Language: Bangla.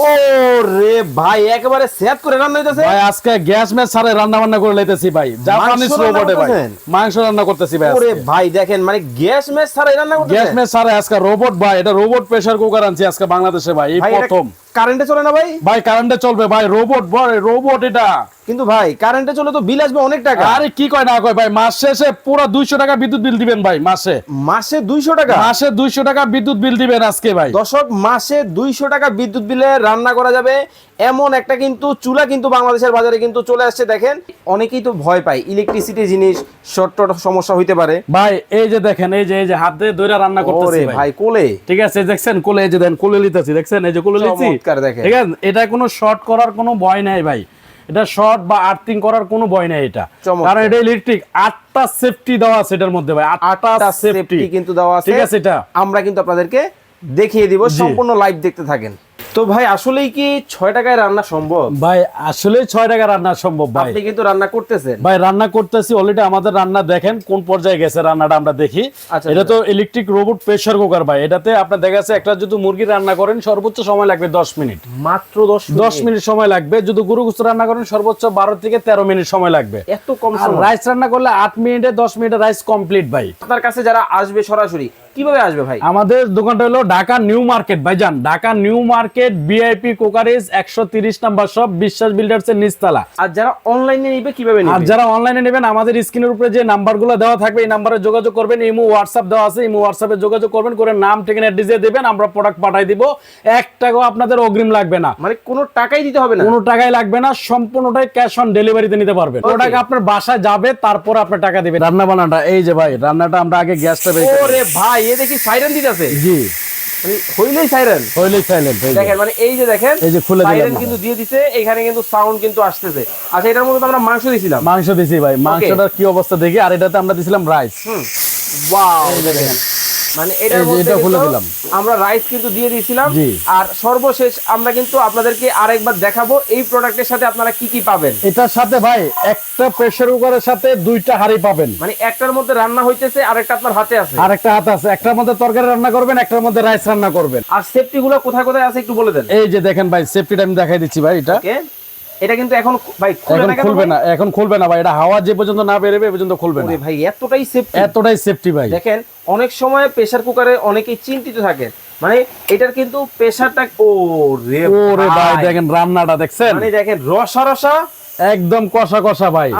ও রে ভাই একেবারে সেট করে রান্না হইতাছে। ভাই আজকে গ্যাস ম্যাচ রান্না বান্না করে লইতেছি ভাই। জাপানিজ রোবটে ভাই। মাংস রান্না করতেছি ভাই ওরে ভাই দেখেন মানে গ্যাস ম্যাচ রান্না গ্যাস ম্যাচ আজকে রোবট ভাই এটা রোবট প্রেসার কুকার আনছি আজকে বাংলাদেশে ভাই এই প্রথম। কারেন্টে চলে না ভাই? ভাই কারেন্টে চলবে ভাই রোবট ভাই রোবট এটা। কিন্তু ভাই কারেন্টে চলে তো বিল আসবে অনেক টাকা। আরে কি কয় না কয় ভাই মাস শেষে পুরো দুইশো টাকা বিদ্যুৎ বিল দিবেন ভাই মাসে। মাসে দুইশো টাকা? মাসে দুইশো টাকা বিদ্যুৎ বিল দিবেন আজকে ভাই। দশক মাসে দুইশো টাকা বিদ্যুৎ বিলে রান্না করা যাবে। এমন একটা কিন্তু চুলা কিন্তু বাংলাদেশের বাজারে কিন্তু চলে আসছে দেখেন। অনেকেই তো ভয় পায় ইলেকট্রিসিটি জিনিস শর্ট সমস্যা হইতে পারে। ভাই এই যে দেখেন এই যে এই যে হাত দইরা রান্না করতেছি ভাই। ভাই কোলে। ঠিক আছে দেখছেন কোলে এই যে দেন কোলে লিতেছি দেখছেন? এই যে কোলে লিতেছি চমৎকার দেখেন। ঠিক আছে? এটা কোনো শর্ট করার কোনো ভয় নাই ভাই। এটা শর্ট বা আর্থিং করার কোনো ভয় নাই এটা। কারণ এটা ইলেকট্রিক আটটা সেফটি দেওয়া আছে এটার মধ্যে ভাই। আটটা সেফটি কিন্তু দেওয়া আছে ঠিক আছে। এটা? আমরা কিন্তু আপনাদেরকে দেখিয়ে দিব। সম্পূর্ণ লাইভ দেখতে থাকেন। তো ভাই আসলেই কি ছয় টাকায় রান্না সম্ভব? ভাই আসলে ছয় টাকা রান্না সম্ভব ভাই। আপনি কিন্তু রান্না করতেছেন। ভাই রান্না করতেছি অলরেডি আমাদের রান্না দেখেন কোন পর্যায়ে গেছে রান্নাটা আমরা দেখি। আচ্ছা, এটা আচ্ছা। তো ইলেকট্রিক রোবট প্রেসার কুকার ভাই। এটাতে আপনার দেখা যাচ্ছে একটা যদি মুরগি রান্না করেন সর্বোচ্চ সময় লাগবে দশ মিনিট। মাত্র দশ দশ মিনিট সময় লাগবে। যদি গরু গুস্ত রান্না করেন সর্বোচ্চ বারো থেকে তেরো মিনিট সময় লাগবে। এত কম আর রাইস রান্না করলে আট মিনিটে দশ মিনিটে রাইস কমপ্লিট ভাই। আপনার কাছে যারা আসবে সরাসরি কীভাবে আসবে ভাই? আমাদের দোকানটা হলো ঢাকা নিউ মার্কেট ভাইজান। ঢাকা নিউ মার্কেট বিআইপি কোকারেজ একশো তিরিশ নাম্বার সব বিশ্বাস বিল্ডার্স এর নিচতলা। আর যারা অনলাইনে নিবে কীভাবে আর যারা অনলাইনে নেবেন আমাদের স্ক্রিনের উপরে যে নাম্বারগুলো দেওয়া থাকবে এই নাম্বারে যোগাযোগ করবেন ইমো হোয়াটসঅ্যাপ দেওয়া আছে ইমো হোয়াটসঅ্যাপে যোগাযোগ করবেন করে নাম ঠিকানা দিয়ে দেবেন আমরা প্রোডাক্ট পাঠাই দিব। এক টাকাও আপনাদের অগ্রিম লাগবে না। মানে কোনো টাকাই দিতে হবে না? কোনো টাকাই লাগবে না সম্পূর্ণটাই ক্যাশ অন ডেলিভারিতে নিতে পারবেন। প্রোডাক্ট আপনার বাসায় যাবে তারপর আপনার টাকা দিবেন। রান্না বান্নাটা এই যে ভাই রান্নাটা আমরা আগে গ্যাসটা বের ওরে ভাই এ দেখি সাইরেন দিতেছে। জি। মানে হইলেই সাইরেন হইলেই সাইলেন দেখেন মানে এই যে দেখেন এই যে খুলে সাইরেন কিন্তু দিয়ে দিছে এখানে কিন্তু সাউন্ড কিন্তু আসতেছে। আচ্ছা এটার মধ্যে আমরা মাংস দিছিলাম। মাংস দিছি ভাই মাংসটার কি অবস্থা দেখি আর এটাতে আমরা দিছিলাম রাইস হুম। ওয়াও দেখেন। মানে এটার মধ্যে। আমরা রাইস কিন্তু দিয়ে দিয়েছিলাম। আর সর্বশেষ আমরা কিন্তু আপনাদেরকে আরেকবার দেখাবো এই প্রোডাক্টের সাথে আপনারা কি কি পাবেন। এটার সাথে ভাই একটা প্রেসার কুকারের সাথে দুইটা হাঁড়ি পাবেন। মানে একটার মধ্যে রান্না হইতেছে আরেকটা আপনার হাতে আছে। আর একটা হাত আছে। একটার মধ্যে তরকারি রান্না করবেন একটার মধ্যে রাইস রান্না করবেন। আর সেফটি গুলো কোথায় কোথায় আছে একটু বলে দেন। এই যে দেখেন ভাই সেফটিটা আমি দেখাই দিচ্ছি ভাই এটা। এটা কিন্তু এখন ভাই খুলবে না এখন খুলবে না ভাই। এটা হাওয়া যে পর্যন্ত না বেরোবে পর্যন্ত খুলবে না। ভাই এতটাই সেফটি এতটাই সেফটি ভাই। দেখেন অনেক সময় প্রেসার কুকারে অনেকেই চিন্তিত থাকে। মানে এটার কিন্তু প্রেসারটা ও রে ওরে ভাই। দেখেন রান্নাটা দেখছেন? মানে দেখেন রসা রসা। একদম কষা কষা ভাই।